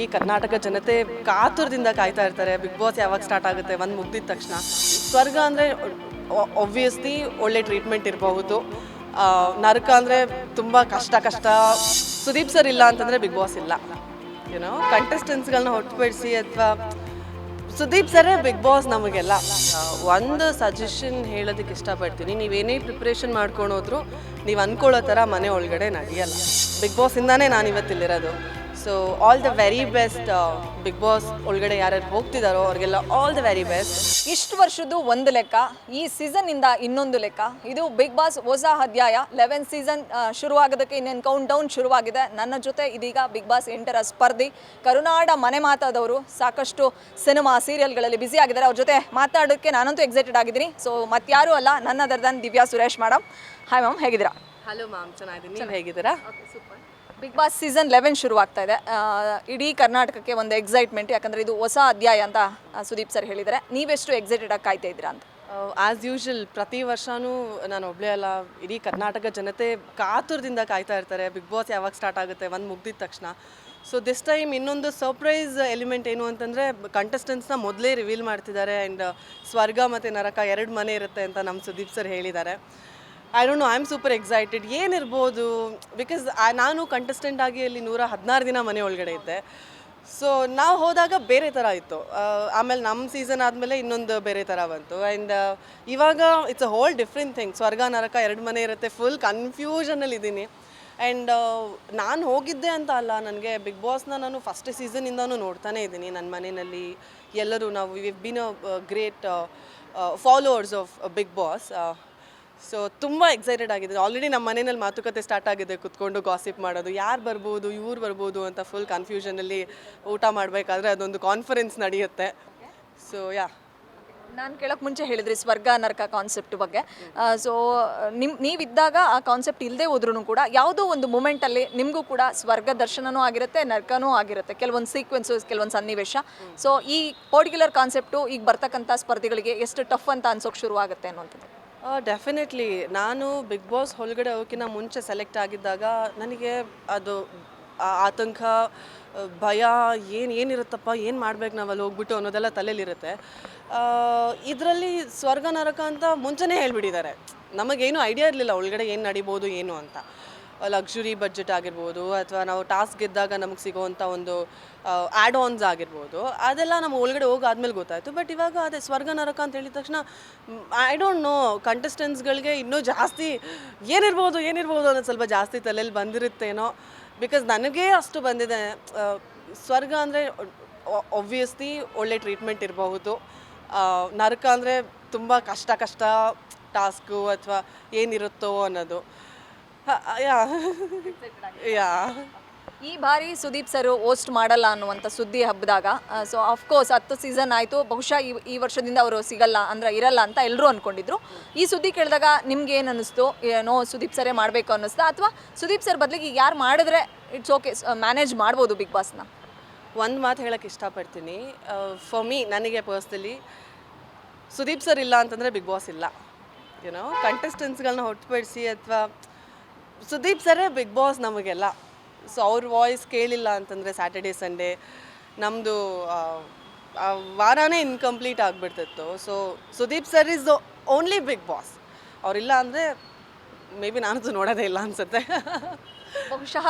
ಇಡೀ ಕರ್ನಾಟಕ ಜನತೆ ಕಾತುರದಿಂದ ಕಾಯ್ತಾ ಇರ್ತಾರೆ. ಬಿಗ್ ಬಾಸ್ ಯಾವಾಗ ಸ್ಟಾರ್ಟ್ ಆಗುತ್ತೆ? ಒಂದು ಮುಗ್ದಿದ ತಕ್ಷಣ. ಸ್ವರ್ಗ ಅಂದರೆ ಒಬ್ವಿಯಸ್ಲಿ ಒಳ್ಳೆ ಟ್ರೀಟ್ಮೆಂಟ್ ಇರಬಹುದು. ನರಕ ಅಂದರೆ ತುಂಬ ಕಷ್ಟ ಕಷ್ಟ. ಸುದೀಪ್ ಸರ್ ಇಲ್ಲ ಅಂತಂದರೆ ಬಿಗ್ ಬಾಸ್ ಇಲ್ಲ. ಏನೋ ಕಂಟೆಸ್ಟೆಂಟ್ಸ್ಗಳನ್ನ ಹೊರತುಪಡಿಸಿ ಅಥವಾ ಸುದೀಪ್ ಸರೇ ಬಿಗ್ ಬಾಸ್ ನಮಗೆಲ್ಲ. ಒಂದು ಸಜೆಷನ್ ಹೇಳೋದಕ್ಕೆ ಇಷ್ಟಪಡ್ತೀನಿ. ನೀವೇನೇ ಪ್ರಿಪ್ರೇಷನ್ ಮಾಡ್ಕೊಂಡೋದ್ರು ನೀವು ಅನ್ಕೊಳ್ಳೋ ಥರ ಮನೆ ಒಳಗಡೆ ನಡೆಯಲ್ಲ. ಬಿಗ್ ಬಾಸಿಂದಾನೇ ನಾನು ಇವತ್ತಿಲ್ಲಿರೋದು. So all the very best big boss ಒಳಗಡೆ ಯಾರ್ಯಾರು ಹೋಗ್ತಿದ್ದಾರೋ ಅವ್ರಿಗೆಲ್ಲ ಆಲ್ ದ ವೆರಿ ಬೆಸ್ಟ್ ಇಷ್ಟು ವರ್ಷದ್ದು ಒಂದು ಲೆಕ್ಕ ಈ ಸೀಸನ್ ಇಂದ ಇನ್ನೊಂದು ಲೆಕ್ಕ. ಇದು ಬಿಗ್ ಬಾಸ್ ಹೊಸ ಅಧ್ಯಾಯ ಲೆವೆನ್ ಸೀಸನ್ ಶುರುವಾಗೋದಕ್ಕೆ ಇನ್ನೇನು ಕೌಂಟ್ ಡೌನ್ ಶುರುವಾಗಿದೆ. ನನ್ನ ಜೊತೆ ಇದೀಗ ಬಿಗ್ ಬಾಸ್ ಎಂಟರ ಸ್ಪರ್ಧಿ. ಕರುನಾಡ ಮನೆ ಮಾತಾದವರು ಸಾಕಷ್ಟು ಸಿನಿಮಾ ಸೀರಿಯಲ್ಗಳಲ್ಲಿ ಬ್ಯುಸಿ ಆಗಿದ್ದಾರೆ. ಅವ್ರ ಜೊತೆ ಮಾತಾಡೋಕ್ಕೆ ನಾನಂತೂ ಎಕ್ಸೈಟೆಡ್ ಆಗಿದ್ದೀನಿ. ಸೊ ಮತ್ತಾರೂ ಅಲ್ಲ ನನ್ನ ದರ್ದನ್ Divya Suresh madam hi ma'am ಹೇಗಿದ್ದೀರಾ? ಹಲೋ ಮ್ಯಾಮ್ ಚೆನ್ನಾಗಿದ್ದೀನಿ. ನೀವು ಹೇಗಿದ್ದೀರಾ ಬಿಗ್ ಬಾಸ್ ಸೀಸನ್ ಲೆವೆನ್ ಶುರುವಾಗ್ತಾ ಇದೆ. ಇಡೀ ಕರ್ನಾಟಕಕ್ಕೆ ಒಂದು ಎಕ್ಸೈಟ್ಮೆಂಟ್ ಯಾಕಂದರೆ ಇದು ಹೊಸ ಅಧ್ಯಾಯ ಅಂತ ಸುದೀಪ್ ಸರ್ ಹೇಳಿದ್ದಾರೆ. ನೀವೆಷ್ಟು ಎಕ್ಸೈಟೆಡ್ ಆಗಿ ಕಾಯ್ತಾ ಇದ್ದೀರಾ ಅಂತ? ಆ್ಯಸ್ ಯೂಶ್ವಲ್ ಪ್ರತಿ ವರ್ಷವೂ ನಾನು ಒಬ್ಬಳೇ ಅಲ್ಲ, ಇಡೀ ಕರ್ನಾಟಕ ಜನತೆ ಕಾತುರದಿಂದ ಕಾಯ್ತಾ ಇರ್ತಾರೆ. ಬಿಗ್ ಬಾಸ್ ಯಾವಾಗ ಸ್ಟಾರ್ಟ್ ಆಗುತ್ತೆ, ಒಂದು ಮುಗ್ದಿದ ತಕ್ಷಣ. ಸೊ ದಿಸ್ ಟೈಮ್ ಇನ್ನೊಂದು ಸರ್ಪ್ರೈಸ್ ಎಲಿಮೆಂಟ್ ಏನು ಅಂತಂದರೆ ಕಂಟೆಸ್ಟೆಂಟ್ಸ್ನ ಮೊದಲೇ ರಿವೀಲ್ ಮಾಡ್ತಿದ್ದಾರೆ. ಆ್ಯಂಡ್ ಸ್ವರ್ಗ ಮತ್ತು ನರಕ ಎರಡು ಮನೆ ಇರುತ್ತೆ ಅಂತ ನಮ್ಮ ಸುದೀಪ್ ಸರ್ ಹೇಳಿದ್ದಾರೆ. I don't know I am super excited ಏನಿರ್ಬೋದು ಬಿಕಾಸ್ ನಾನು ಕಂಟೆಸ್ಟೆಂಟ್ ಆಗಿ ಅಲ್ಲಿ ನೂರ ಹದಿನಾರು ದಿನ ಮನೆ ಒಳಗಡೆ ಇದ್ದೆ. ಸೊ ನಾವು ಹೋದಾಗ ಬೇರೆ ಥರ ಇತ್ತು. ಆಮೇಲೆ ನಮ್ಮ ಸೀಸನ್ ಆದಮೇಲೆ ಇನ್ನೊಂದು ಬೇರೆ ಥರ ಬಂತು. ಆ್ಯಂಡ್ ಇವಾಗ it's a whole different thing ಸ್ವರ್ಗ, ನರಕ ಎರಡು ಮನೆ ಇರುತ್ತೆ. ಫುಲ್ ಕನ್ಫ್ಯೂಷನಲ್ಲಿ ಇದ್ದೀನಿ. ಆ್ಯಂಡ್ ನಾನು ಹೋಗಿದ್ದೆ ಅಂತ ಅಲ್ಲ. ನನಗೆ ಬಿಗ್ ಬಾಸ್ನ ನಾನು ಫಸ್ಟ್ ಸೀಸನಿಂದನೂ ನೋಡ್ತಾನೆ ಇದ್ದೀನಿ. ನನ್ನ ಮನೆಯಲ್ಲಿ ಎಲ್ಲರೂ ನಾವು we been a great followers of big boss so ತುಂಬ ಎಕ್ಸೈಟೆಡ್ ಆಗಿದೆ ಆಲ್ರೆಡಿ ನಮ್ಮ ಮನೆಯಲ್ಲಿ ಮಾತುಕತೆ ಸ್ಟಾರ್ಟ್ ಆಗಿದೆ. ಕುತ್ಕೊಂಡು ಗಾಸಿಪ್ ಮಾಡೋದು. ಯಾರು ಬರ್ಬೋದು, ಇವ್ರು ಬರ್ಬೋದು ಅಂತ ಫುಲ್ ಕನ್ಫ್ಯೂಷನಲ್ಲಿ ಊಟ ಮಾಡಬೇಕಾದ್ರೆ ಅದೊಂದು ಕಾನ್ಫರೆನ್ಸ್ ನಡೆಯುತ್ತೆ. ಸೊ ಯಾ ನಾನು ಕೇಳೋಕೆ ಮುಂಚೆ ಹೇಳಿದ್ರಿ ಸ್ವರ್ಗ, ನರಕ ಕಾನ್ಸೆಪ್ಟ್ ಬಗ್ಗೆ. ಸೊ ನಿಮ್, ನೀವಿದ್ದಾಗ ಆ ಕಾನ್ಸೆಪ್ಟ್ ಇಲ್ಲದೆ ಹೋದ್ರೂ ಕೂಡ ಯಾವುದೋ ಒಂದು ಮೂಮೆಂಟಲ್ಲಿ ನಿಮಗೂ ಕೂಡ ಸ್ವರ್ಗ ದರ್ಶನನೂ ಆಗಿರುತ್ತೆ, ನರಕನೂ ಆಗಿರುತ್ತೆ. ಕೆಲವೊಂದು ಸೀಕ್ವೆನ್ಸು ಕೆಲವೊಂದು ಸನ್ನಿವೇಶ. ಸೊ ಈ ಪರ್ಟಿಕ್ಯುಲರ್ ಕಾನ್ಸೆಪ್ಟು ಈಗ ಬರ್ತಕ್ಕಂಥ ಸ್ಪರ್ಧಿಗಳಿಗೆ ಎಷ್ಟು ಟಫ್ ಅಂತ ಅನ್ಸೋಕೆ ಶುರುವಾಗುತ್ತೆ ಅನ್ನೋಂಥದ್ದು. ಡೆಫಿನೆಟ್ಲಿ ನಾನು ಬಿಗ್ ಬಾಸ್ ಒಳಗಡೆ ಹೋಗೋಕ್ಕಿಂತ ಮುಂಚೆ ಸೆಲೆಕ್ಟ್ ಆಗಿದ್ದಾಗ ನನಗೆ ಅದು ಆತಂಕ ಭಯ, ಏನು, ಏನಿರುತ್ತಪ್ಪ, ಏನು ಮಾಡ್ಬೇಕು ನಾವು ಅಲ್ಲಿ ಹೋಗ್ಬಿಟ್ಟು ಅನ್ನೋದೆಲ್ಲ ತಲೆಯಲ್ಲಿರುತ್ತೆ ಇದರಲ್ಲಿ ಸ್ವರ್ಗ ನರಕ ಅಂತ ಮುಂಚೆನೇ ಹೇಳ್ಬಿಟ್ಟಿದ್ದಾರೆ. ನಮಗೇನು ಐಡಿಯಾ ಇರಲಿಲ್ಲ, ಒಳಗಡೆ ಏನು ನಡಿಬೋದು, ಏನು ಅಂತ. ಲಕ್ಸುರಿ ಬಜೆಟ್ ಆಗಿರ್ಬೋದು ಅಥವಾ ನಾವು ಟಾಸ್ಕ್ ಗೆದ್ದಾಗ ನಮಗೆ ಸಿಗುವಂಥ ಒಂದು ಆ್ಯಡ್ ಆನ್ಸ್ ಆಗಿರ್ಬೋದು. ಅದೆಲ್ಲ ನಮ್ಮ ಒಳಗಡೆ ಹೋಗಾದ್ಮೇಲೆ ಗೊತ್ತಾಯಿತು. ಬಟ್ ಇವಾಗ ಅದೇ ಸ್ವರ್ಗ ನರಕ ಅಂತ ಹೇಳಿದ ತಕ್ಷಣ ಐ ಡೋಂಟ್ ನೋ ಕಂಟೆಸ್ಟೆಂಟ್ಸ್ಗಳಿಗೆ ಇನ್ನೂ ಜಾಸ್ತಿ ಏನಿರ್ಬೋದು ಏನಿರ್ಬೋದು ಅನ್ನೋದು ಸ್ವಲ್ಪ ಜಾಸ್ತಿ ತಲೆಯಲ್ಲಿ ಬಂದಿರುತ್ತೇನೋ. ಬಿಕಾಸ್ ನನಗೇ ಅಷ್ಟು ಬಂದಿದೆ ಸ್ವರ್ಗ ಅಂದರೆ ಒಬ್ವಿಯಸ್ಲಿ ಒಳ್ಳೆ ಟ್ರೀಟ್ಮೆಂಟ್ ಇರಬಹುದು. ನರಕ ಅಂದರೆ ತುಂಬ ಕಷ್ಟ ಕಷ್ಟ ಟಾಸ್ಕು ಅಥವಾ ಏನಿರುತ್ತೋ ಅನ್ನೋದು. ಯಾ. ಯಾ. ಈ ಬಾರಿ ಸುದೀಪ್ ಸರ್ ಹೋಸ್ಟ್ ಮಾಡಲ್ಲ ಅನ್ನುವಂಥ ಸುದ್ದಿ ಹಬ್ಬದಾಗ ಸೊ ಅಫ್ಕೋರ್ಸ್ ಹತ್ತು ಸೀಸನ್ ಆಯಿತು ಬಹುಶಃ ಈ ಈ ವರ್ಷದಿಂದ ಅವರು ಸಿಗಲ್ಲ ಅಂದ್ರೆ ಇರಲ್ಲ ಅಂತ ಎಲ್ಲರೂ ಅಂದ್ಕೊಂಡಿದ್ರು ಈ ಸುದ್ದಿ ಕೇಳಿದಾಗ ನಿಮ್ಗೆ ಏನು ಅನ್ನಿಸ್ತು? ಏನೋ ಸುದೀಪ್ ಸರೇ ಮಾಡಬೇಕು ಅನ್ನಿಸ್ತಾ ಅಥವಾ ಸುದೀಪ್ ಸರ್ ಬದಲಿಗೆ ಯಾರು ಮಾಡಿದ್ರೆ ಇಟ್ಸ್ ಓಕೆ ಮ್ಯಾನೇಜ್ ಮಾಡ್ಬೋದು ಬಿಗ್ ಬಾಸ್ನ ಒಂದು ಮಾತು ಹೇಳಕ್ಕೆ ಇಷ್ಟಪಡ್ತೀನಿ. ಫಾರ್ ಮೀ ನನಗೆ ಪರ್ಸ್ನಲಿ ಸುದೀಪ್ ಸರ್ ಇಲ್ಲ ಅಂತಂದರೆ ಬಿಗ್ ಬಾಸ್ ಇಲ್ಲ. ಏನೋ ಕಂಟೆಸ್ಟೆಂಟ್ಸ್ಗಳನ್ನ ಹೊರತುಪಡಿಸಿ ಅಥವಾ ಸುದೀಪ್ ಸರೇ ಬಿಗ್ ಬಾಸ್ ನಮಗೆಲ್ಲ. ಸೊ ಅವ್ರ ವಾಯ್ಸ್ ಕೇಳಿಲ್ಲ ಅಂತಂದರೆ ಸ್ಯಾಟರ್ಡೇ ಸಂಡೇ ನಮ್ಮದು ವಾರನೇ incomplete ಆಗಿಬಿಡ್ತಿತ್ತು. So Sudeep sir is the only big boss ಅವರಿಲ್ಲ ಅಂದರೆ ಮೇ ಬಿ ನಾನಂತೂ ನೋಡೋದೇ ಇಲ್ಲ ಅನಿಸುತ್ತೆ. ಬಹುಶಃ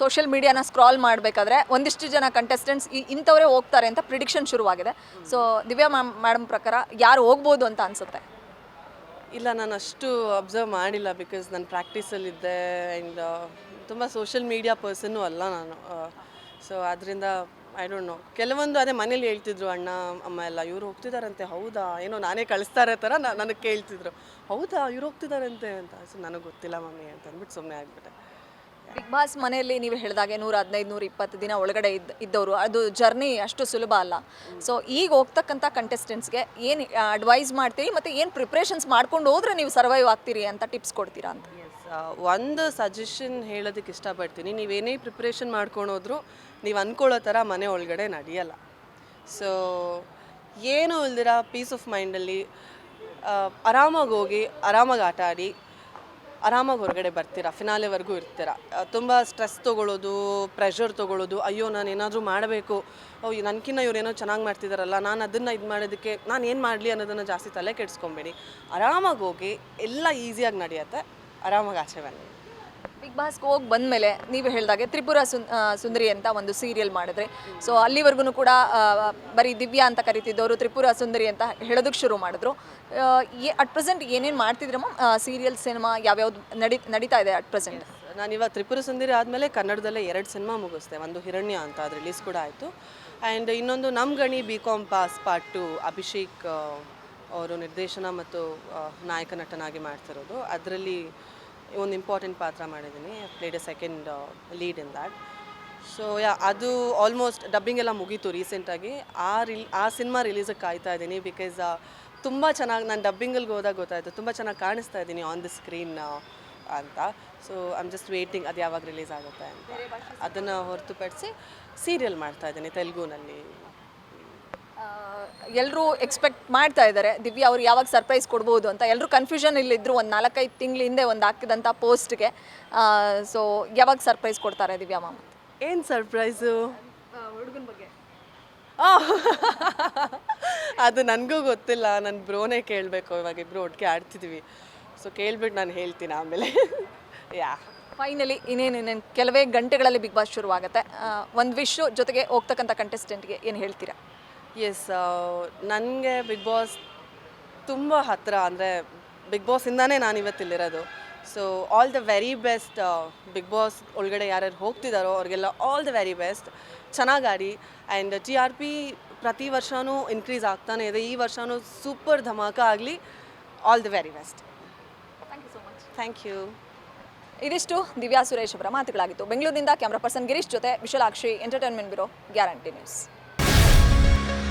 ಸೋಷಿಯಲ್ ಮೀಡಿಯಾನ ಸ್ಕ್ರಾಲ್ ಮಾಡಬೇಕಾದ್ರೆ ಒಂದಿಷ್ಟು ಜನ ಕಂಟೆಸ್ಟೆಂಟ್ಸ್ ಇಂಥವರೇ ಹೋಗ್ತಾರೆ ಅಂತ ಪ್ರಿಡಿಕ್ಷನ್ ಶುರುವಾಗಿದೆ. ಸೊ ದಿವ್ಯಾ ಮ್ಯಾಮ್ ಮೇಡಮ್ ಪ್ರಕಾರ ಯಾರು ಹೋಗ್ಬೋದು ಅಂತ ಅನ್ಸುತ್ತೆ? ಇಲ್ಲ, ನಾನು ಅಷ್ಟು ಅಬ್ಸರ್ವ್ ಮಾಡಿಲ್ಲ ಬಿಕಾಸ್ ನಾನು ಪ್ರಾಕ್ಟೀಸಲ್ಲಿದ್ದೆ ಆ್ಯಂಡ್ ತುಂಬ ಸೋಷಿಯಲ್ ಮೀಡಿಯಾ ಪರ್ಸನ್ನು ಅಲ್ಲ ನಾನು. ಸೊ ಅದರಿಂದ ಐ ಡೋಂಟ್ ನೋ ಕೆಲವೊಂದು ಅದೇ ಮನೇಲಿ ಹೇಳ್ತಿದ್ರು, ಅಣ್ಣ, ಅಮ್ಮ ಎಲ್ಲ, ಇವ್ರು ಹೋಗ್ತಿದಾರಂತೆ, ಹೌದಾ? ಏನೋ ನಾನೇ ಕಳಿಸ್ತಾರೆ ಥರ ನನಗೆ ಕೇಳ್ತಿದ್ರು. ಹೌದಾ, ಇವ್ರು ಹೋಗ್ತಿದಾರಂತೆ? ಅಂತ. ಸೊ ನನಗೆ ಗೊತ್ತಿಲ್ಲ ಮಮ್ಮಿ ಅಂತ ಅಂದ್ಬಿಟ್ಟು ಸುಮ್ಮನೆ ಆಗ್ಬಿಟ್ಟೆ. ಬಿಗ್ ಬಾಸ್ ಮನೆಯಲ್ಲಿ ನೀವು ಹೇಳಿದಾಗೆ ನೂರ ಹದಿನೈದು, ನೂರ ಇಪ್ಪತ್ತು ದಿನ ಒಳಗಡೆ ಇದ್ದ, ಇದ್ದವರು. ಅದು ಜರ್ನಿ ಅಷ್ಟು ಸುಲಭ ಅಲ್ಲ. ಸೊ ಈಗ ಹೋಗ್ತಕ್ಕಂಥ ಕಂಟೆಸ್ಟೆಂಟ್ಸ್ಗೆ ಏನು ಅಡ್ವೈಸ್ ಮಾಡ್ತೀರಿ ಮತ್ತು ಏನು ಪ್ರಿಪ್ರೇಷನ್ಸ್ ಮಾಡ್ಕೊಂಡು ಹೋದ್ರೆ ನೀವು ಸರ್ವೈವ್ ಆಗ್ತೀರಿ ಅಂತ ಟಿಪ್ಸ್ ಕೊಡ್ತೀರಾ ಅಂತ? ಒಂದು ಸಜೆಷನ್ ಹೇಳೋದಕ್ಕೆ ಇಷ್ಟಪಡ್ತೀನಿ. ನೀವೇನೇ ಪ್ರಿಪ್ರೇಷನ್ ಮಾಡ್ಕೊಂಡು ಹೋದ್ರೂ ನೀವು ಅಂದ್ಕೊಳ್ಳೋ ಥರ ಮನೆ ಒಳಗಡೆ ನಡೆಯಲ್ಲ. ಸೊ ಏನು ಇಲ್ದಿರ ಪೀಸ್ ಆಫ್ ಮೈಂಡಲ್ಲಿ ಆರಾಮಾಗಿ ಹೋಗಿ, ಆರಾಮಾಗಿ ಆಟ ಆಡಿ ಆರಾಮಾಗಿ ಹೊರಗಡೆ ಬರ್ತೀರಾ? ಫಿನಾಲೆವರೆಗೂ ಇರ್ತೀರಾ? ತುಂಬ ಸ್ಟ್ರೆಸ್ ತೊಗೊಳ್ಳೋದು ಪ್ರೆಷರ್ ತೊಗೊಳ್ಳೋದು, ಅಯ್ಯೋ, ನಾನು ಏನಾದರೂ ಮಾಡಬೇಕು. ನನಗಿನ್ನ ಇವ್ರು ಏನೋ ಚೆನ್ನಾಗಿ ಮಾಡ್ತಿದ್ದಾರಲ್ಲ ನಾನು ಅದನ್ನು ಇದು ಮಾಡೋದಕ್ಕೆ ನಾನು ಏನು ಮಾಡಲಿ ಅನ್ನೋದನ್ನು ಜಾಸ್ತಿ ತಲೆ ಕೆಡಿಸ್ಕೊಬೇಡಿ. ಆರಾಮಾಗಿ ಹೋಗಿ, ಎಲ್ಲ ಈಸಿಯಾಗಿ ನಡೆಯುತ್ತೆ. ಆರಾಮಾಗಿ ಆಚೆ ಬನ್ನಿ. ಬಿಗ್ ಬಾಸ್ಗೆ ಹೋಗಿ ಬಂದಮೇಲೆ ನೀವು ಹೇಳಿದಾಗೆ ತ್ರಿಪುರ ಸುನ್ ಸುಂದರಿ ಅಂತ ಒಂದು ಸೀರಿಯಲ್ ಮಾಡಿದ್ರೆ. ಸೊ ಅಲ್ಲಿವರೆಗೂ ಕೂಡ ಬರೀ ದಿವ್ಯಾ ಅಂತ ಕರಿತಿದ್ದವರು, ತ್ರಿಪುರ ಸುಂದರಿ ಅಂತ ಹೇಳೋದಕ್ಕೆ ಶುರು ಮಾಡಿದ್ರು. ಅಟ್ ಪ್ರೆಸೆಂಟ್ ಏನೇನು ಮಾಡ್ತಿದ್ರಮ್ಮ ಸೀರಿಯಲ್, ಸಿನಿಮಾ ಯಾವ್ಯಾವ್ದು ನಡಿ, ನಡೀತಾ ಇದೆ ಅಟ್ ಪ್ರೆಸೆಂಟ್? ನಾನು ಇವಾಗ ತ್ರಿಪುರ ಸುಂದರಿ ಆದಮೇಲೆ ಕನ್ನಡದಲ್ಲೇ ಎರಡು ಸಿನಿಮಾ ಮುಗಿಸ್ದೆ. ಒಂದು ಹಿರಣ್ಯ ಅಂತ ಅದು ರಿಲೀಸ್ ಕೂಡ ಆಯಿತು. ಆ್ಯಂಡ್ ಇನ್ನೊಂದು ನಮ್ಮ Gani B com pass part two Abhishek ಅವರು ನಿರ್ದೇಶನ ಮತ್ತು ನಾಯಕ ನಟನಾಗಿ ಮಾಡ್ತಿರೋದು. ಅದರಲ್ಲಿ ಒಂದು ಇಂಪಾರ್ಟೆಂಟ್ ಪಾತ್ರ ಮಾಡಿದ್ದೀನಿ played a second lead in that so yeah ಅದು ಆಲ್ಮೋಸ್ಟ್ ಡಬ್ಬಿಂಗ್ ಎಲ್ಲ ಮುಗೀತು ರೀಸೆಂಟಾಗಿ ಆ ರಿಲ್ ಆ ಸಿನಿಮಾ ರಿಲೀಸಿಗೆ ಕಾಯ್ತಾ ಇದ್ದೀನಿ ಬಿಕಾಸ್ ತುಂಬ ಚೆನ್ನಾಗಿ ನಾನು ಡಬ್ಬಿಂಗಲ್ಲಿ ಹೋದಾಗ ಗೊತ್ತಾಯಿತು ತುಂಬ ಚೆನ್ನಾಗಿ ಕಾಣಿಸ್ತಾ ಇದ್ದೀನಿ ಆನ್ ದ ಸ್ಕ್ರೀನ್ ಅಂತ. So I am just waiting ಅದು ಯಾವಾಗ ರಿಲೀಸ್ ಆಗುತ್ತೆ ಅಂತ ಅದನ್ನು ಹೊರತುಪಡಿಸಿ ಸೀರಿಯಲ್ ಮಾಡ್ತಾ ಇದ್ದೀನಿ ತೆಲುಗುನಲ್ಲಿ. ಎಲ್ಲರೂ ಎಕ್ಸ್ಪೆಕ್ಟ್ ಮಾಡ್ತಾ ಇದ್ದಾರೆ ದಿವ್ಯಾ ಅವ್ರು ಯಾವಾಗ ಸರ್ಪ್ರೈಸ್ ಕೊಡ್ಬೋದು ಅಂತ. ಎಲ್ಲರೂ ಕನ್ಫ್ಯೂಷನ್ ಇಲ್ಲಿದ್ದರು ಒಂದು ನಾಲ್ಕೈದು ತಿಂಗಳ ಹಿಂದೆ ಒಂದು ಹಾಕಿದಂಥ ಪೋಸ್ಟ್ಗೆ ಸೊ ಯಾವಾಗ ಸರ್ಪ್ರೈಸ್ ಕೊಡ್ತಾರೆ ದಿವ್ಯಾ ಮಾಮ? ಏನು ಸರ್ಪ್ರೈಸು ಹುಡುಗನ ಬಗ್ಗೆ. ಅದು ನನಗೂ ಗೊತ್ತಿಲ್ಲ. ನನ್ನ ಬ್ರೋನೇ ಕೇಳಬೇಕು. ಇವಾಗ ಇಬ್ಬರು ಒಟ್ಟಿಗೆ ಆಡ್ತಿದ್ವಿ. ಸೊ ಕೇಳ್ಬಿಟ್ಟು ನಾನು ಹೇಳ್ತೀನಿ ಆಮೇಲೆ. ಯಾ. ಫೈನಲಿ ಇನ್ನೇನು ಇನ್ನೇನು ಕೆಲವೇ ಗಂಟೆಗಳಲ್ಲಿ ಬಿಗ್ ಬಾಸ್ ಶುರುವಾಗುತ್ತೆ. ಒಂದು ವಿಶ್ ಜೊತೆಗೆ ಹೋಗ್ತಕ್ಕಂಥ ಕಂಟೆಸ್ಟೆಂಟ್ಗೆ ಏನು ಹೇಳ್ತೀರಾ? ಎಸ್ ನನಗೆ ಬಿಗ್ ಬಾಸ್ ತುಂಬ ಹತ್ತಿರ ಅಂದರೆ ಬಿಗ್ ಬಾಸಿಂದಾನೇ ನಾನು ಇವತ್ತಿಲ್ಲಿರೋದು so all the very best big boss ಒಳಗಡೆ ಯಾರ್ಯಾರು ಹೋಗ್ತಿದ್ದಾರೋ ಅವ್ರಿಗೆಲ್ಲ ಆಲ್ ದ ವೆರಿ ಬೆಸ್ಟ್ ಚೆನ್ನಾಗಿ ಆಡಿ. ಆ್ಯಂಡ್ ಟಿ ಆರ್ ಪಿ ಪ್ರತಿ ವರ್ಷವೂ ಇನ್ಕ್ರೀಸ್ ಆಗ್ತಾನೆ ಇದೆ. ಈ ವರ್ಷವೂ ಸೂಪರ್ ಧಮಾಕ ಆಗಲಿ. All the very best thank you so much thank you ಇದಿಷ್ಟು ದಿವ್ಯಾ ಸುರೇಶ್ ಅವರ ಮಾತುಗಳಾಗಿತ್ತು. ಬೆಂಗಳೂರಿನಿಂದ ಕ್ಯಾಮ್ರಾ ಪರ್ಸನ್ ಗಿರೀಶ್ ಜೊತೆ Vishalakshi entertainment bureau guarantee news